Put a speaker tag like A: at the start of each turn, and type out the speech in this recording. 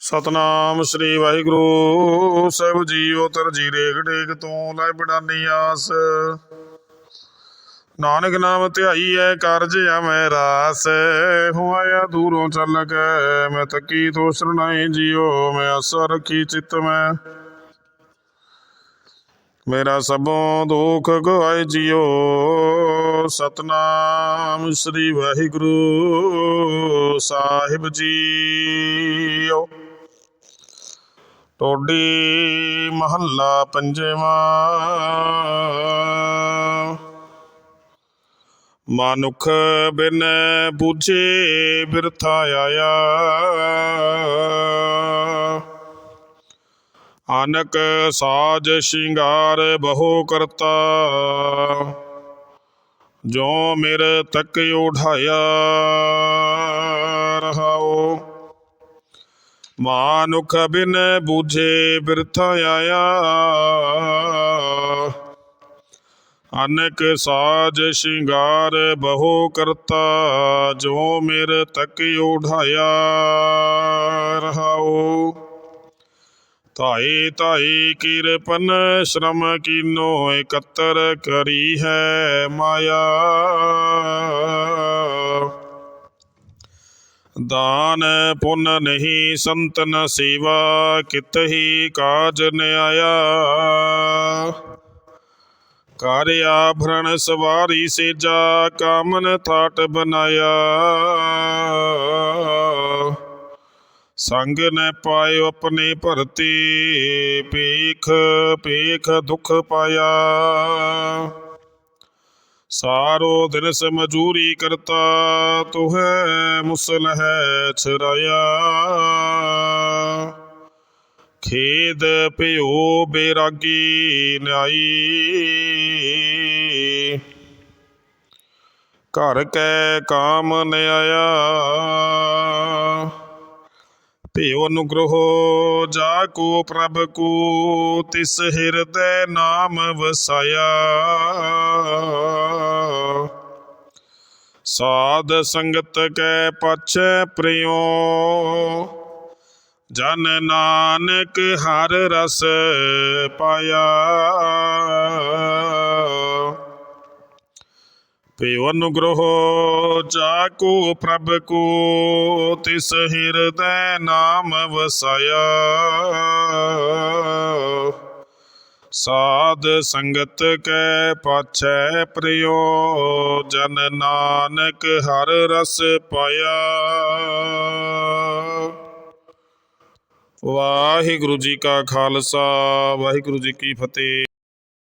A: ਸਤਨਾਮ ਸ੍ਰੀ ਵਾਹਿਗੁਰੂ। ਸਾਹਿਬ ਜੀਓ ਤਰਜੀ ਰੇਖ ਡੇਕ ਤੋਂ ਲੈ ਬੜਾਨੀ ਆਸ। ਨਾਨਕ ਨਾਮ ਧਿਆਈ ਐ ਕਾਰਜ ਆਵੇਂ ਰਾਸ। ਹੋਇਆ ਦੂਰੋਂ ਚੱਲ ਕੇ, ਮੈਂ ਤੱਕੀ ਤੋ ਸਰਣਾਈ ਜੀਓ, ਮੈਂ ਆਸਾ ਰੱਖੀ ਚਿੱਤ ਮੈਂ। ਮੇਰਾ ਸਭੋਂ ਦੁੱਖ ਗਵਾਏ ਜੀਓ। ਸਤਨਾਮ ਸ੍ਰੀ ਵਾਹਿਗੁਰੂ। ਸਾਹਿਬ ਜੀਓ। ਟੋਡੀ ਮਹੱਲਾ ਪੰਜਵਾਂ। ਮਨੁੱਖ ਬਿਨ ਬੁਝੇ ਬਿਰਥਾ ਆਇਆ। ਅਨਕ ਸਾਜ ਸ਼ਿੰਗਾਰ ਬਹੁ ਕਰਤਾ। ਜੋ ਮਿਰ ਤੱਕ ਉਠਾਇਆ। मानुख बिन बूझे आया। अनक साज श्रृंगार बहु करता, जो मेरे तक उठाया रहाओ। ताई ताई, किरपन श्रम कीनो एकत्र करी है माया। दान पुन नहीं संतन सेवा, कित ही काज न्याया आया। कार्याभरण सवारी से जा, कामन थाट बनाया। संग न पाए अपने भरती, पीख पीख दुख पाया। सारो दिन से मजूरी करता, तुहे मुसलह छराया। खेद प्यो बेरागी न्याई। घर कै काम न आया ਭਿਓ ਅਨੁਗ੍ਰਹ ਜਾ ਕੋ ਪ੍ਰਭ ਕੋ, ਤਿਸ ਹਿਰਦੈ ਨਾਮ ਵਸਾਇਆ। ਸਾਧ ਸੰਗਤ ਕੈ ਪਛੈ ਪ੍ਰਿਓ ਜਨ ਨਾਨਕ ਹਰ ਰਸ ਪਾਇਆ। अनुग्रहो जाको प्रभ को तिस हृदय नाम वसाया साध संगत कै पाछै प्रियो, जन नानक हर रस पाया। वाहिगुरु जी का खालसा, वाहिगुरु जी की फतेह।